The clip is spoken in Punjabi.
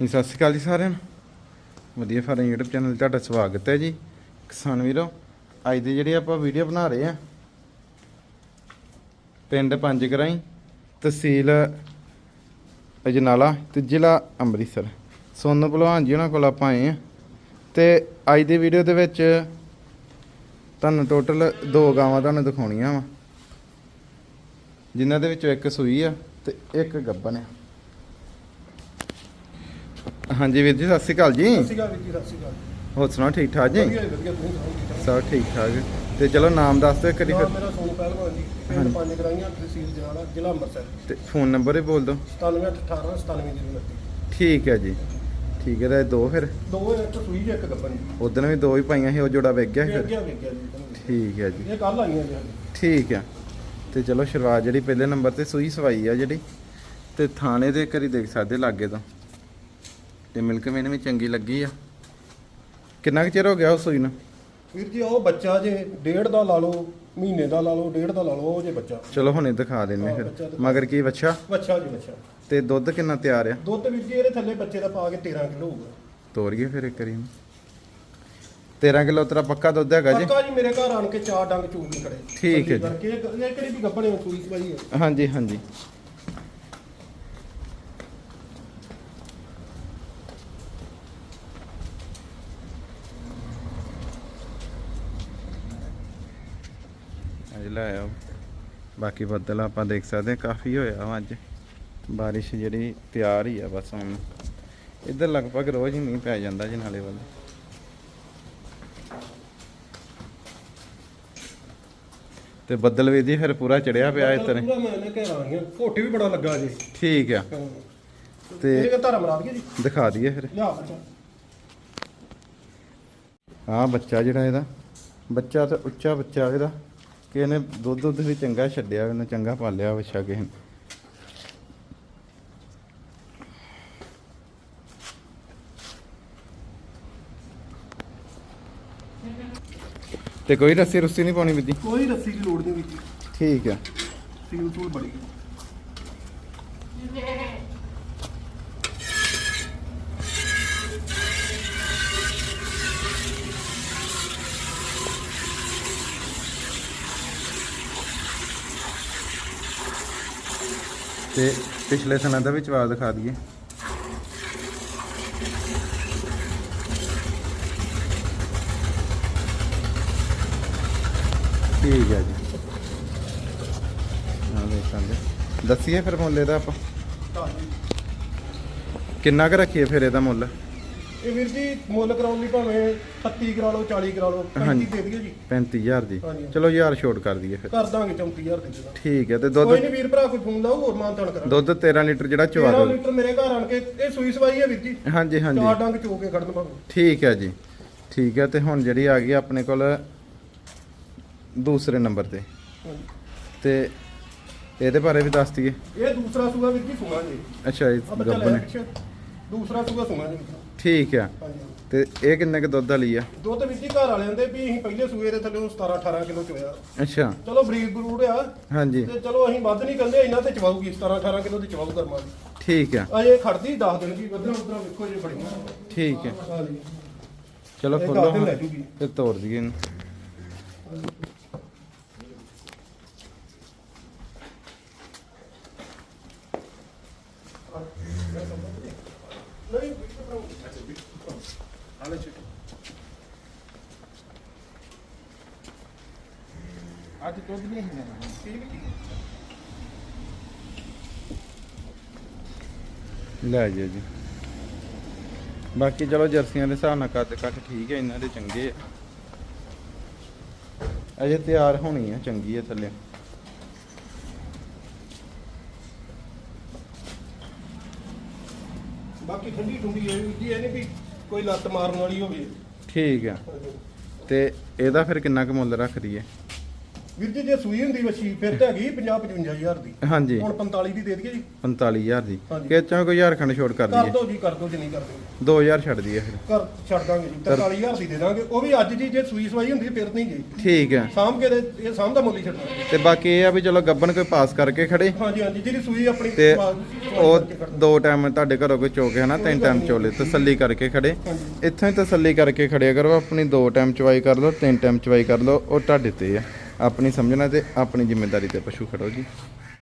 ਜੀ, ਸਤਿ ਸ਼੍ਰੀ ਅਕਾਲ ਜੀ ਸਾਰਿਆਂ ਨੂੰ। ਵਧੀਆ ਫਾਰਮ YouTube ਚੈਨਲ 'ਤੇ ਤੁਹਾਡਾ ਸਵਾਗਤ ਹੈ ਜੀ। ਕਿਸਾਨ ਵੀਰੋ, ਅੱਜ ਦੀ ਜਿਹੜੀ ਆਪਾਂ ਵੀਡੀਓ ਬਣਾ ਰਹੇ ਆ ਪਿੰਡ ਪੰਜ ਗਰਾਈ ਤਹਿਸੀਲ ਅਜਨਾਲਾ ਤੇ ਜ਼ਿਲ੍ਹਾ ਅੰਮ੍ਰਿਤਸਰ। ਸੋਨੂ ਭਲਵਾਨ ਜੀ ਉਹਨਾਂ ਕੋਲ ਆਪਾਂ ਆਏ ਆ ਤੇ ਅੱਜ ਦੀ ਵੀਡੀਓ ਦੇ ਵਿੱਚ ਤੁਹਾਨੂੰ ਟੋਟਲ ਦੋ ਗਾਵਾਂ ਤੁਹਾਨੂੰ ਦਿਖਾਉਣੀਆਂ ਵਾ। ਜਿਨ੍ਹਾਂ ਦੇ ਵਿੱਚੋਂ ਇੱਕ ਸੂਈ ਆ ਤੇ ਇੱਕ ਗੱਬਨ ਆ। ਹਾਂਜੀ ਵੀਰ ਜੀ ਸਤਿ ਸ਼੍ਰੀ ਅਕਾਲ ਜੀ। ਸਤਿ ਸ਼੍ਰੀ ਅਕਾਲ ਵੀਰ ਜੀ ਸਤਿ ਸ਼੍ਰੀ ਅਕਾਲ। ਹੋਰ ਸੁਣਾਓ ਠੀਕ ਠਾਕ ਜੀ? ਵਧੀਆ ਜੀ, ਵਧੀਆ ਤੁਸੀਂ ਸੁਣਾਓ ਠੀਕ ਠਾਕ? ਸਭ ਠੀਕ ਠਾਕ। ਤੇ ਚਲੋ ਨਾਮ ਦੱਸ ਦਿਓ ਕਰੀ ਨਾਮ ਫਿਰ। ਮੇਰਾ ਸੋਨੂ ਪਹਿਲਵਾਨ ਜੀ ਪਿੰਡ। ਪੰਜ ਗਰਾਈਆਂ ਤਹਿਸੀਲ ਜਨਾਲਾ ਜ਼ਿਲ੍ਹਾ ਅੰਮ੍ਰਿਤਸਰ। ਤੇ ਫੋਨ ਨੰਬਰ ਹੀ ਬੋਲ ਦਿਓ। 9718 9729 ਠੀਕ ਹੈ ਜੀ। ਠੀਕ ਹੈ ਤੇ ਦੋ ਫਿਰ। ਦੋ ਇੱਕ ਸੂਈ ਜੀ ਇੱਕ ਗੱਬਨ ਜੀ। ਉਦੋਂ ਵੀ ਦੋ ਹੀ ਪਾਈਆਂ ਸੀ ਉਹ ਜੋੜਾ ਵੇਚ ਗਿਆ ਇਹ ਫਿਰ। ਅੱਗੇ ਵੇਖਿਆ ਜੀ ਤੁਹਾਨੂੰ। ਠੀਕ ਹੈ ਜੀ। ਇਹ ਕੱਲ ਆਈਆਂ ਜੀ। ਠੀਕ ਹੈ। ਤੇ ਚਲੋ ਸ਼ੁਰੂਆਤ ਜਿਹੜੀ ਪਹਿਲੇ ਨੰਬਰ ਤੇ ਸੂਈ ਸਵਾਈ ਆ ਜਿਹੜੀ। ਤੇ ਥਾਣੇ ਦੇ ਕਰੀ ਦੇਖ ਸਕਦੇ ਲਾਗੇ ਤੋਂ। ਤੇ ਮਿਲਕ ਮੇਨ ਵੀ ਚੰਗੀ ਲੱਗੀ ਆ। ਕਿੰਨਾ ਕੁ ਚਿਰ ਹੋ ਗਿਆ ਉਹ ਸੂਈ ਨੂੰ? ਵੀਰ ਜੀ ਉਹ ਬੱਚਾ ਜੇ ਡੇਢ ਦਾ ਲਾ ਲਓ ਮਹੀਨੇ ਦਾ ਲਾ ਲਓ ਡੇਢ ਦਾ ਲਾ ਲਓ ਉਹ ਜੇ ਬੱਚਾ। ਚਲੋ ਹੁਣੇ ਦਿਖਾ ਦਿੰਨੇ ਹਾਂ, ਫਿਰ। ਦਿਖਾ। ਮਗਰ ਕੀ ਬੱਚਾ? ਬੱਚਾ ਜੀ ਬੱਚਾ। ਤੇ ਦੁੱਧ ਕਿੰਨਾ ਤਿਆਰ ਆ? ਦੁੱਧ ਵੀਰ ਜੀ ਇਹਦੇ ਥੱਲੇ ਬੱਚੇ ਦਾ ਪਾ ਕੇ 13 ਕਿਲੋ ਹੋਊਗਾ। ਤੋਰੀਏ ਫਿਰ ਇੱਕ ਵਾਰੀ ਇਹਨੂੰ। 13 ਕਿਲੋ ਤੇਰਾ ਪੱਕਾ ਦੁੱਧ ਹੈਗਾ ਜੀ? ਪੱਕਾ ਜੀ ਮੇਰੇ ਘਰ ਆਣ ਕੇ ਚਾਰ ਡੰਗ ਚੂਕ ਕੇ ਖੜੇ। ਠੀਕ ਹੈ ਜੀ। ਕਰਕੇ ਇਹ ਕਿਹੜੀ ਵੀ ਗੱਬਣੇ ਨੂੰ ਸਵਾਈ ਹੈ। ਹਾਂਜੀ ਹਾਂਜੀ। ਅੱਜ ਲੈ ਆਓ। ਬਾਕੀ ਬੱਦਲ ਆਪਾਂ ਦੇਖ ਸਕਦੇ ਹਾਂ ਕਾਫੀ ਹੋਇਆ ਵਾ ਅੱਜ। ਬਾਰਿਸ਼ ਜਿਹੜੀ ਤਿਆਰ ਹੀ ਆ ਬਸ ਹੁਣ। ਇੱਧਰ ਲਗਭਗ ਰੋਜ਼ ਹੀ ਮੀਂਹ ਪੈ ਜਾਂਦਾ ਜੀ ਨਾਲੇ ਵੱਲ। ਤੇ ਬੱਦਲ ਵੀ ਦੀ ਫਿਰ ਪੂਰਾ ਚੜਿਆ ਪਿਆ ਤਰ੍ਹਾਂ ਪੂਰਾ ਮੈਂ ਲੈ ਕੇ ਆ ਗਿਆ ਘੋਟੀ ਵੀ ਬੜਾ ਲੱਗਾ ਜੀ। ਠੀਕ ਆ। ਤੇ ਇਹ ਧਾਰਾ ਮਰਾ ਦਈਏ ਜੀ। ਦਿਖਾ ਦਈਏ ਫਿਰ। ਹਾਂ ਬੱਚਾ ਜਿਹੜਾ ਇਹਦਾ। ਬੱਚਾ ਤਾਂ ਉੱਚਾ ਬੱਚਾ ਇਹਦਾ। ਕਿ ਇਹਨੇ ਦੁੱਧ ਦੁੱਧ ਵੀ ਚੰਗਾ ਛੱਡਿਆ ਇਹਨੇ ਚੰਗਾ ਪਾਲਿਆ ਬੱਚਾ ਕਿਸੇ ਨੇ ਤੇ ਕੋਈ ਰੱਸੀ ਰੁੱਸੀ ਨਹੀਂ ਪਾਉਣੀ ਬਿੱਦੀ ਕੋਈ ਰੱਸੀ ਦੀ ਲੋੜ ਨਹੀਂ ਵੀਰ ਠੀਕ ਆ। ਸੀਲ ਸੂਲ ਬੜੀ। ਤੇ ਪਿਛਲੇ ਸਨਾਂ ਦਾ ਵੀ ਜਵਾਬ ਦਿਖਾ ਦਈਏ। ਠੀਕ ਹੈ ਜੀ। ਆ ਦੇਖ ਸਕਦੇ ਦੱਸੀਏ ਫਿਰ ਮੁੱਲ ਇਹਦਾ ਆਪਾਂ। ਕਿੰਨਾ ਕੁ ਰੱਖੀਏ ਫਿਰ ਇਹਦਾ ਮੁੱਲ? ਇਹ ਵੀਰ ਜੀ ਮੁੱਲ ਕਰਾਉਣ ਲਈ ਭਾਵੇਂ 38 ਕਰਾ ਲਓ 40 ਕਰਾ ਲਓ 35 ਹਾਂਜੀ। ਦੇ ਦਿਓ ਜੀ। 35000 ਦੀ। ਹਾਂਜੀ। ਚਲੋ ਯਾਰ ਛੋਟ ਕਰ ਦਈਏ ਫਿਰ। ਕਰ ਦਾਂਗੇ 34000 ਦੇ। ਦੇਣਾ ਠੀਕ ਹੈ ਤੇ ਕੋਈ ਦੁੱਧ ਨਹੀਂ ਵੀਰ ਭਰਾ ਕੋਈ ਫੋਨ ਲਾਓ ਹੋਰ ਮਾਨਤਾਨ ਕਰਾਂ ਦੁੱਧ 13 ਲੀਟਰ ਜਿਹੜਾ ਚਵਾ 13 ਦਿਓ। ਲੀਟਰ ਮੇਰੇ ਘਰ ਆਣ ਕੇ ਇਹ ਸੂਈ ਸਵਾਈ ਹੈ ਵੀਰ ਜੀ। ਹਾਂਜੀ ਚਾਰ ਹਾਂਜੀ ਡੰਗ ਚੋ ਕੇ ਖੜਨ ਭਾਵੇਂ। ਠੀਕ ਹੈ ਜੀ। ਠੀਕ ਹੈ ਤੇ ਹੁਣ ਜਿਹੜੀ ਆ ਗਈ ਆਪਣੇ ਕੋਲ ਦੂਸਰੇ ਨੰਬਰ ਤੇ। ਹਾਂਜੀ। ਤੇ ਇਹਦੇ ਬਾਰੇ ਵੀ ਦੱਸ ਦਈਏ। ਇਹ ਦੂਸਰਾ ਸੂਆ ਵੀਰ ਜੀ ਸੁਣਾ ਜੀ। ਅੱਛਾ ਆ ਇਹ ਲੈ ਪਿੱਛੇ। ਦੂਸਰਾ ਸੂਆ ਸੁਣਾ ਜੀ। ਠੀਕ ਆ। ਤੇ ਇਹ ਕਿੰਨੇ ਕ ਦੁੱਧ ਵਾਲੀ ਆ? ਦੁੱਧ ਵੀਰ ਜੀ ਘਰ ਵਾਲਿਆਂ ਦੇ ਵੀ ਅਸੀਂ ਪਹਿਲੇ ਸੂਏ ਦੇ ਥੱਲੇ 17 18 ਕਿਲੋ ਚੋਇਆ। ਅੱਛਾ। ਚਲੋ ਬਰੀਡ ਬਰੂਡ ਆ। ਹਾਂਜੀ। ਤੇ ਚਲੋ ਅਸੀਂ ਵੱਧ ਨਹੀਂ ਕਹਿੰਦੇ ਇਹਨਾਂ ਤੇ ਚਵਾਊਗੀ 17 18 ਕਿਲੋ ਦੀ ਚਵਾਊ ਕਰਮਾ ਦੀ। ਠੀਕ ਆ। ਅਜੇ ਖੜਦੀ 10 ਦਿਨ ਜੀ ਵਧਣਾ ਉਧਰ ਵੇਖੋ ਜੀ ਬੜੀਆਂ ਠੀਕ ਆ। ਹਾਂਜੀ। ਚਲੋ ਇਹ ਖੋਲੋ ਦਸ ਦਿਨ ਹਾਂ। ਲੈ ਜੂਗੀ। ਤੇ ਤੋੜ ਦਈਏ ਇਹਨੂੰ। ਅੱਜ ਦੁੱਧ ਨਹੀਂ ਠੀਕ ਲੈ ਜਿਓ ਜੀ। ਬਾਕੀ ਚਲੋ ਜਰਸੀਆਂ ਦੇ ਹਿਸਾਬ ਨਾਲ ਕੱਦ ਕੱਟ ਠੀਕ ਹੈ ਇਹਨਾਂ ਦੇ ਚੰਗੇ ਆ। ਅਜੇ ਤਿਆਰ ਹੋਣੀ ਆ ਚੰਗੀ ਆ ਥੱਲੇ। ਬਾਕੀ ਠੰਡੀ ਠੰਡੀ ਵੀ ਜੀ ਇਹ ਨਹੀਂ ਵੀ ਕੋਈ ਲੱਤ ਮਾਰਨ ਵਾਲੀ ਹੋਵੇ। ਠੀਕ ਆ। ਤੇ ਇਹਦਾ ਫਿਰ ਕਿੰਨਾ ਕੁ ਮੁੱਲ ਰੱਖ ਦਈਏ ਵੀਰ ਜੀ ਜੇ ਸੂਈ ਹੁੰਦੀ ਵੱਛੀ ਫਿਰ ਤਾਂ ਹੈਗੀ 50 55000 ਦੀ। ਹਾਂਜੀ। ਹੁਣ 45 ਦੀ ਦੇ ਦਈਏ ਜੀ। 45000 ਦੀ। ਹਾਂਜੀ। ਕਿ ਕੋਈ ਹਜ਼ਾਰ ਖੰਡ ਛੋੜ ਕਰ ਕਰ ਦਈਏ। ਦੋ ਜੀ ਕਰ ਦੋ ਜਿੰਨੀ ਕਰ ਦੋ। 2000 ਛੱਡ ਦਈਏ ਫਿਰ। ਕਰ ਛੱਡ ਦਾਂਗੇ ਜੀ 43000 ਦੀ ਦੇ ਦਾਂਗੇ। ਉਹ ਵੀ ਅੱਜ ਜੀ ਜੇ ਸੂਈ ਸਵਾਈ ਹੁੰਦੀ ਫਿਰ ਨਹੀਂ ਜੀ। ਠੀਕ ਹੈ। ਸਾਂਭ ਕੇ ਦੇ ਇਹ ਸਾਂਭ ਦਾ ਮੁੱਲ ਹੀ ਛੱਡਣਾ ਤੇ ਬਾਕੀ ਇਹ ਆ ਵੀ ਚਲੋ ਗੱਬਨ ਕੋਈ ਪਾਸ ਕਰਕੇ ਖੜੇ। ਹਾਂਜੀ ਹਾਂਜੀ ਜਿਹੜੀ ਸੂਈ ਆਪਣੀ ਤੇ ਉਹ ਦੋ ਟਾਈਮ ਤੁਹਾਡੇ ਘਰੋਂ ਕੋਈ ਚੋਕੇ ਹਨਾ ਤਿੰਨ ਟਾਈਮ ਚੋਲੇ ਤਸੱਲੀ ਕਰਕੇ ਖੜੇ। ਹਾਂਜੀ। ਇੱਥੋਂ ਹੀ ਤਸੱਲੀ ਕਰਕੇ ਖੜਿਆ ਕਰੋ ਆਪਣੀ ਦੋ ਟਾਈਮ ਚਵਾਈ ਕਰ ਲਓ ਤਿੰਨ ਟਾਈਮ ਚਵਾਈ ਕਰ ਲਓ ਉਹ ਤੁਹਾਡੇ ਤੇ ਆ। ਆਪਣੀ ਸਮਝਣਾ ਤੇ ਆਪਣੀ ਜ਼ਿੰਮੇਵਾਰੀ ਤੇ ਪਸ਼ੂ ਖੜੋ ਜੀ।